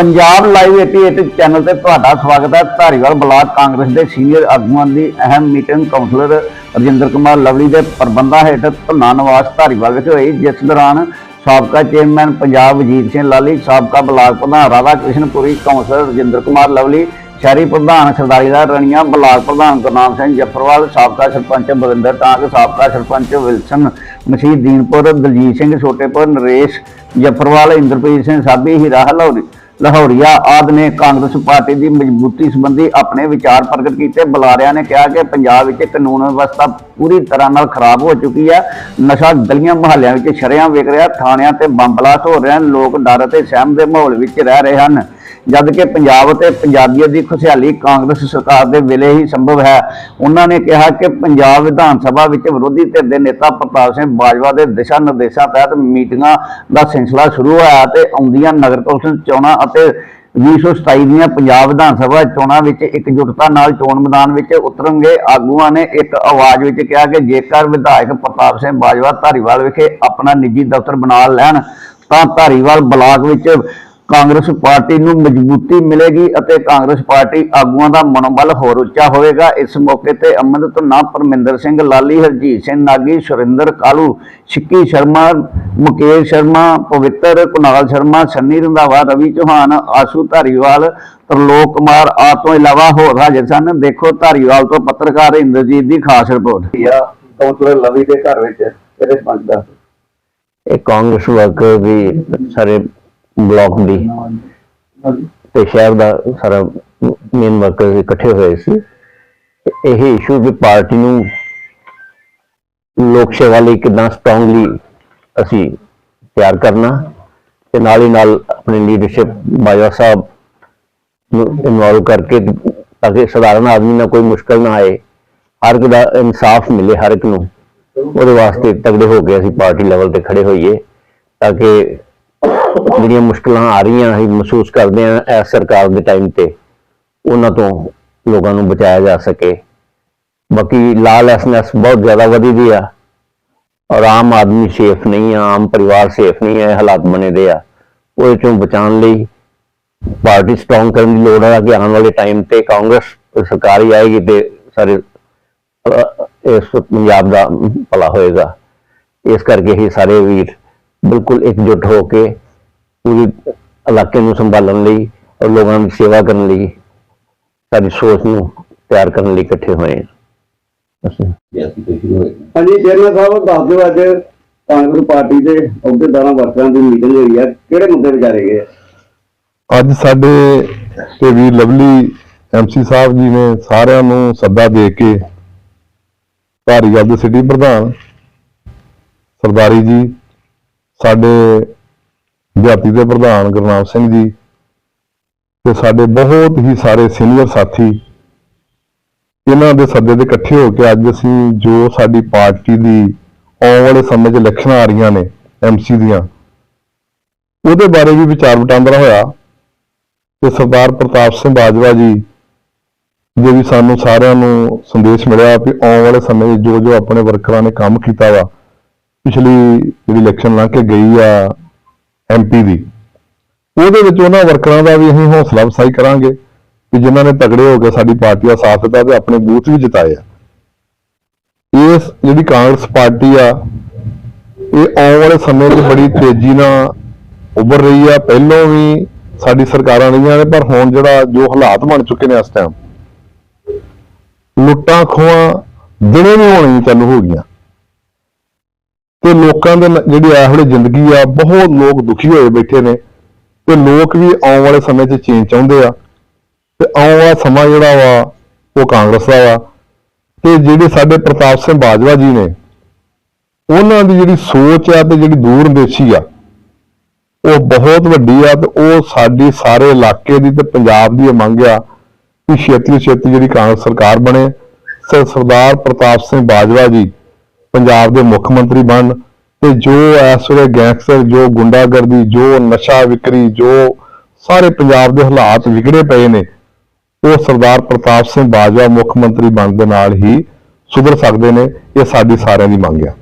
Punjab live 88 channel ਤੇ ਤੁਹਾਡਾ ਸਵਾਗਤ ਹੈ। ਧਾਰੀਵਾਲ ਬਲਾਕ ਕਾਂਗਰਸ ਦੇ ਸੀਨੀਅਰ ਆਗੂਆਂ ਦੀ ਅਹਿਮ ਮੀਟਿੰਗ ਕਾਉਂਸਲਰ ਰਜਿੰਦਰ ਕੁਮਾਰ ਲਵਲੀ ਦੇ ਪ੍ਰਬੰਧਾਂ ਹੇਠ ਧੰਨਾ ਨਿਵਾਸ ਧਾਰੀਵਾਲ ਵਿਖੇ ਹੋਈ, ਜਿਸ ਦੌਰਾਨ ਸਾਬਕਾ ਚੇਅਰਮੈਨ ਪੰਜਾਬ ਵਜੀਤ ਸਿੰਘ ਲਾਲੀ, ਸਾਬਕਾ ਬਲਾਕ ਪ੍ਰਧਾਨ ਰਾਧਾ ਕ੍ਰਿਸ਼ਨ ਪੁਰੀ ਕਾਉਂਸਲਰ ਰਜਿੰਦਰ ਕੁਮਾਰ ਲਵਲੀ, ਸ਼ਹਿਰੀ ਪ੍ਰਧਾਨ ਸਰਦਾਰੀ ਦਾ ਰਣੀਆਂ, ਬਲਾਕ ਪ੍ਰਧਾਨ ਗੁਰਨਾਮ ਸਿੰਘ ਜਫਰਵਾਲ, ਸਾਬਕਾ ਸਰਪੰਚ ਬਵਿੰਦਰ ਟਾਂਗ, ਸਾਬਕਾ ਸਰਪੰਚ ਵਿਲਸਨ ਮਸੀਹ ਦੀਨਪੁਰ, ਦਲਜੀਤ ਸਿੰਘ ਛੋਟੇਪੁਰ, ਨਰੇਸ਼ ਜਫਰਵਾਲ, ਇੰਦਰਪ੍ਰੀਤ ਸਿੰਘ ਸਾਬੀ, ਹੀਰਾ ਹਲੌਰੀ। ਲਾਹੌਰੀਆ ਆਦਿ ਨੇ ਕਾਂਗਰਸ ਪਾਰਟੀ ਦੀ ਮਜ਼ਬੂਤੀ ਸੰਬੰਧੀ ਆਪਣੇ ਵਿਚਾਰ ਪ੍ਰਗਟ ਕੀਤੇ। ਬੁਲਾਰਿਆਂ ਨੇ ਕਿਹਾ ਕਿ ਪੰਜਾਬ ਵਿੱਚ ਕਾਨੂੰਨ ਵਿਵਸਥਾ ਪੂਰੀ ਤਰ੍ਹਾਂ ਨਾਲ ਖਰਾਬ ਹੋ ਚੁੱਕੀ ਹੈ। ਨਸ਼ਾ ਗਲੀਆਂ ਮੁਹੱਲਿਆਂ ਵਿੱਚ ਸ਼ਰਿਆਂ ਵਿਕ ਰਿਹਾ, ਥਾਣਿਆਂ ਤੇ ਬੰਬ ਹੋ ਰਹੇ ਹਨ ਲੋਕ ਡਰ ਅਤੇ ਸਹਿਮ ਦੇ ਮਾਹੌਲ ਵਿੱਚ ਰਹਿ ਰਹੇ ਹਨ। ਜਦ ਕਿ ਪੰਜਾਬ ਅਤੇ ਪੰਜਾਬੀਅਤ ਦੀ ਖੁਸ਼ਹਾਲੀ ਕਾਂਗਰਸ ਸਰਕਾਰ ਦੇ ਵੇਲੇ ਹੀ ਸੰਭਵ ਹੈ। ਉਹਨਾਂ ਨੇ ਕਿਹਾ ਕਿ ਪੰਜਾਬ ਵਿਧਾਨ ਸਭਾ ਵਿੱਚ ਵਿਰੋਧੀ ਧਿਰ ਦੇ ਨੇਤਾ ਪ੍ਰਤਾਪ ਸਿੰਘ ਬਾਜਵਾ ਦੇ ਦਿਸ਼ਾ ਨਿਰਦੇਸ਼ਾਂ ਤਹਿਤ ਮੀਟਿੰਗਾਂ ਦਾ ਸਿਲਸਿਲਾ ਸ਼ੁਰੂ ਹੋਇਆ ਤੇ ਆਉਂਦੀਆਂ ਨਗਰ ਕੌਂਸਲ ਚੋਣਾਂ ਅਤੇ 2027 ਦੀਆਂ ਪੰਜਾਬ ਵਿਧਾਨ ਸਭਾ ਚੋਣਾਂ ਵਿੱਚ ਇਕਜੁੱਟਤਾ ਨਾਲ ਚੋਣ ਮੈਦਾਨ ਵਿੱਚ ਉਤਰਨਗੇ। ਆਗੂਆਂ ਨੇ ਇੱਕ ਆਵਾਜ਼ ਵਿੱਚ ਕਿਹਾ ਕਿ ਜੇਕਰ ਵਿਧਾਇਕ ਪ੍ਰਤਾਪ ਸਿੰਘ ਬਾਜਵਾ ਧਾਰੀਵਾਲ ਵਿਖੇ ਆਪਣਾ ਨਿੱਜੀ ਦਫ਼ਤਰ ਬਣਾ ਲੈਣ, ਤਾਂ ਧਾਰੀਵਾਲ ਬਲਾਕ ਵਿੱਚ ਕਾਂਗਰਸ ਪਾਰਟੀ ਨੂੰ ਮਜ਼ਬੂਤੀ ਮਿਲੇਗੀ ਅਤੇ ਕਾਂਗਰਸ ਪਾਰਟੀ ਆਗੂਆਂ ਦਾ ਮਨੋਬਲ ਹੋਰ ਉੱਚਾ ਹੋਵੇਗਾ। ਇਸ ਮੌਕੇ ਤੇ ਅਮਨਤ ਧੁਨਾ ਪਰਮਿੰਦਰ ਸਿੰਘ ਲਾਲੀ ਹਰਜੀਤ ਸਿੰਘ ਨਾਗੀ ਸੁਰਿੰਦਰ ਕਾਲੂ ਸਿੱਕੀ ਸ਼ਰਮਾ ਮੁਕੇਸ਼ ਸ਼ਰਮਾ ਪਵਿੱਤਰ ਕੁਨਾਲ ਸ਼ਰਮਾ ਸੰਨੀ ਰੰਧਾਵਾ ਰਵੀ ਚੌਹਾਨ ਆਸੂ ਧਾਰੀਵਾਲ ਤਰਲੋਕ ਕੁਮਾਰ ਆ ਤੋਂ ਇਲਾਵਾ ਹੋਰ ਹਾਜ਼ਰ ਸਨ। ਦੇਖੋ ਧਾਰੀਵਾਲ ਤੋਂ ਪੱਤਰਕਾਰ ਇੰਦਰਜੀਤ ਦੀ ਖਾਸ ਰਿਪੋਰਟ। ਕਾਉਂਸਲਰ ਲਵੀ ਦੇ ਘਰ ਵਿੱਚ ਇਹਦੇ ਪੰਜ ਦਾ ਇਹ ਕਾਂਗਰਸ ਵਰਕਰ ਵੀ ਸਾਰੇ ਬਲਾਕ ਦੀ ਤੇ ਸ਼ਹਿਰ ਦਾ ਸਾਰਾ ਮੇਨ ਵਰਕਰ ਇਕੱਠੇ ਹੋਏ ਸੀ। ਇਹ ਇਸ਼ੂ ਵੀ ਪਾਰਟੀ ਨੂੰ ਲੋਕ ਸੇਵਾ ਲਈ ਕਿੰਨਾ ਸਟਰੋਂਗਲੀ ਅਸੀਂ ਤਿਆਰ ਕਰਨਾ ਤੇ ਨਾਲ ਹੀ ਨਾਲ ਆਪਣੀ ਲੀਡਰਸ਼ਿਪ ਬਾਜਵਾ ਸਾਹਿਬ ਨੂੰ ਇਨਵੋਲਵ ਕਰਕੇ ਤਾਂ ਕਿ ਸਧਾਰਨ ਆਦਮੀ ਨਾਲ ਕੋਈ ਮੁਸ਼ਕਲ ਨਾ ਆਏ ਹਰ ਇੱਕ ਦਾ ਇਨਸਾਫ ਮਿਲੇ ਹਰ ਇੱਕ ਨੂੰ। ਉਹਦੇ ਵਾਸਤੇ ਤਗੜੇ ਹੋ ਕੇ ਅਸੀਂ ਪਾਰਟੀ ਲੈਵਲ ਤੇ ਖੜੇ ਹੋਈਏ ਤਾਂ ਕਿ ਜਿਹੜੀਆਂ ਮੁਸ਼ਕਲਾਂ ਆ ਰਹੀਆਂ ਅਸੀਂ ਮਹਿਸੂਸ ਕਰਦੇ ਹਾਂ ਇਸ ਸਰਕਾਰ ਦੇ ਟਾਈਮ ਤੇ, ਉਹਨਾਂ ਤੋਂ ਲੋਕਾਂ ਨੂੰ ਬਚਾਇਆ ਜਾ ਸਕੇ। ਬਾਕੀ ਲਾਲੈਸਨੈਸ ਬਹੁਤ ਜ਼ਿਆਦਾ ਵਧੀ ਦੀ ਆ ਔਰ ਆਮ ਆਦਮੀ ਸੇਫ ਨਹੀਂ ਆ, ਆਮ ਪਰਿਵਾਰ ਸੇਫ ਨਹੀਂ ਹੈ ਹਾਲਾਤ ਬਣੇ ਦੇ ਆ। ਉਹਦੇ ਚੋਂ ਬਚਾਉਣ ਲਈ ਪਾਰਟੀ ਸਟਰੋਂਗ ਕਰਨ ਦੀ ਲੋੜ ਹੈ ਕਿ ਆਉਣ ਵਾਲੇ ਟਾਈਮ ਤੇ ਕਾਂਗਰਸ ਸਰਕਾਰ ਹੀ ਆਏਗੀ ਤੇ ਸਾਰੇ ਇਸ ਪੰਜਾਬ ਦਾ ਭਲਾ ਹੋਏਗਾ। ਇਸ ਕਰਕੇ ਹੀ ਸਾਰੇ ਵੀਰ ਬਿਲਕੁਲ ਇਕਜੁੱਟ ਹੋ ਕੇ ਪੂਰੀ ਇਲਾਕੇ ਨੂੰ ਸੰਭਾਲਣ ਲਈ ਔਰ ਲੋਕਾਂ ਦੀ ਸੇਵਾ ਕਰਨ ਲਈ ਸਾਡੀ ਸੋਚ ਨੂੰ ਤਿਆਰ ਕਰਨ ਲਈ ਇਕੱਠੇ ਹੋਏ ਹਾਂ ਅਸੀਂ ਹਾਂਜੀ ਚੇਅਰਮੈਨ ਸਾਹਿਬ ਦੱਸ ਦਿਓ ਅੱਜ ਕਾਂਗਰਸ ਪਾਰਟੀ ਦੇ ਅਹੁਦੇਦਾਰਾਂ ਵਰਕਰਾਂ ਦੀ ਮੀਟਿੰਗ ਹੋਈ ਹੈ ਕਿਹੜੇ ਮੁੱਦੇ ਵਿਚਾਰੇ ਗਏ? ਅੱਜ ਸਾਡੇ ਤੇ ਵੀ ਲਵਲੀ ਐਮਸੀ ਸਾਹਿਬ ਜੀ ਨੇ ਸਾਰਿਆਂ ਨੂੰ ਸੱਦਾ ਦੇ ਕੇ ਧਾਰੀਵਾਲ ਦੇ ਸਿਟੀ ਪ੍ਰਧਾਨ ਸਰਦਾਰੀ ਜੀ ਸਾਡੇ ਜਾਤੀ ਦੇ ਪ੍ਰਧਾਨ ਗੁਰਨਾਮ ਸਿੰਘ ਜੀ ਤੇ ਸਾਡੇ ਬਹੁਤ ਹੀ ਸਾਰੇ ਸੀਨੀਅਰ ਸਾਥੀ ਇਹਨਾਂ ਦੇ ਸੱਦੇ ਤੇ ਇਕੱਠੇ ਹੋ ਕੇ ਅੱਜ ਅਸੀਂ ਜੋ ਸਾਡੀ ਪਾਰਟੀ ਦੀ ਆਉਣ ਵਾਲੇ ਸਮੇਂ 'ਚ ਇਲੈਕਸ਼ਨਾਂ ਆ ਰਹੀਆਂ ਨੇ ਐਮਸੀ ਦੀਆਂ, ਉਹਦੇ ਬਾਰੇ ਵੀ ਵਿਚਾਰ ਵਟਾਂਦਰਾ ਹੋਇਆ ਤੇ ਸਰਦਾਰ ਪ੍ਰਤਾਪ ਸਿੰਘ ਬਾਜਵਾ ਜੀ ਜੇ ਵੀ ਸਾਨੂੰ ਸਾਰਿਆਂ ਨੂੰ ਸੰਦੇਸ਼ ਮਿਲਿਆ ਕਿ ਆਉਣ ਵਾਲੇ ਸਮੇਂ 'ਚ ਜੋ ਜੋ ਆਪਣੇ ਵਰਕਰਾਂ ਨੇ ਕੰਮ ਕੀਤਾ ਵਾ, ਪਿਛਲੀ ਜਿਹੜੀ ਇਲੈਕਸ਼ਨ ਲੰਘ ਕੇ ਗਈ ਆ ਐਮਪੀ ਦੀ ਉਹਦੇ ਵਿੱਚ ਉਹਨਾਂ ਵਰਕਰਾਂ ਦਾ ਵੀ ਅਸੀਂ ਹੌਸਲਾ ਅਫਜ਼ਾਈ ਕਰਾਂਗੇ ਕਿ ਜਿਨ੍ਹਾਂ ਨੇ ਤਗੜੇ ਹੋ ਕੇ ਸਾਡੀ ਪਾਰਟੀ ਦਾ ਸਾਥ ਦਿੱਤਾ ਤੇ ਆਪਣੇ ਬੂਥ ਵੀ ਜਿਤਾਏ ਆ। ਇਸ ਜਿਹੜੀ ਕਾਂਗਰਸ ਪਾਰਟੀ ਆ, ਇਹ ਆਉਣ ਵਾਲੇ ਸਮੇਂ 'ਚ ਬੜੀ ਤੇਜ਼ੀ ਨਾਲ ਉੱਭਰ ਰਹੀ ਆ। ਪਹਿਲਾਂ ਵੀ ਸਾਡੀ ਸਰਕਾਰਾਂ ਰਹੀਆਂ ਨੇ, ਪਰ ਹੁਣ ਜਿਹੜਾ ਜੋ ਹਾਲਾਤ ਬਣ ਚੁੱਕੇ ਨੇ ਇਸ ਟਾਈਮ ਲੁੱਟਾਂ ਖੋਹਾਂ ਦਿਨੇ ਵੀ ਹੋਣੀਆਂ ਚਾਲੂ ਹੋ ਗਈਆਂ। ਤੇ ਲੋਕਾਂ ਦੇ ਨ- ਜਿਹੜੀ ਇਸ ਵੇਲੇ ਜ਼ਿੰਦਗੀ ਆ, ਬਹੁਤ ਲੋਕ ਦੁਖੀ ਹੋਏ ਬੈਠੇ ਨੇ। ਤੇ ਲੋਕ ਵੀ ਆਉਣ ਵਾਲੇ ਸਮੇਂ 'ਚ ਚੇਂਜ ਚਾਹੁੰਦੇ ਆ। ਤੇ ਆਉਣ ਵਾਲਾ ਸਮਾਂ ਜਿਹੜਾ ਵਾ, ਉਹ ਕਾਂਗਰਸ ਦਾ ਵਾ। ਤੇ ਜਿਹੜੇ ਸਾਡੇ ਪ੍ਰਤਾਪ ਸਿੰਘ ਬਾਜਵਾ ਜੀ ਨੇ, ਉਹਨਾਂ ਦੀ ਜਿਹੜੀ ਸੋਚ ਆ ਤੇ ਜਿਹੜੀ ਦੂਰਦੇਸ਼ੀ ਆ, ਉਹ ਬਹੁਤ ਵੱਡੀ ਆ ਤੇ ਉਹ ਸਾਡੀ ਸਾਰੇ ਇਲਾਕੇ ਦੀ ਤੇ ਪੰਜਾਬ ਦੀ ਇਹ ਮੰਗ ਆ ਕਿ ਛੇਤੀ ਤੋਂ ਛੇਤੀ ਜਿਹੜੀ ਕਾਂਗਰਸ ਸਰਕਾਰ ਬਣੇ। ਸ- ਸਰਦਾਰ ਪ੍ਰਤਾਪ ਸਿੰਘ ਬਾਜਵਾ ਜੀ ਪੰਜਾਬ ਦੇ ਮੁੱਖ ਮੰਤਰੀ ਬਣ ਤੇ ਜੋ ਇਸ ਵੇਲੇ ਗੈਂਗਸਟਰ, ਜੋ ਗੁੰਡਾਗਰਦੀ, ਜੋ ਨਸ਼ਾ ਵਿਕਰੀ, ਜੋ ਸਾਰੇ ਪੰਜਾਬ ਦੇ ਹਾਲਾਤ ਵਿਗੜੇ ਪਏ ਨੇ, ਉਹ ਸਰਦਾਰ ਪ੍ਰਤਾਪ ਸਿੰਘ ਬਾਜਵਾ ਮੁੱਖ ਮੰਤਰੀ ਬਣਨ ਦੇ ਨਾਲ ਹੀ ਸੁਧਰ ਸਕਦੇ ਨੇ, ਇਹ ਸਾਡੀ ਸਾਰਿਆਂ ਦੀ ਮੰਗ ਹੈ।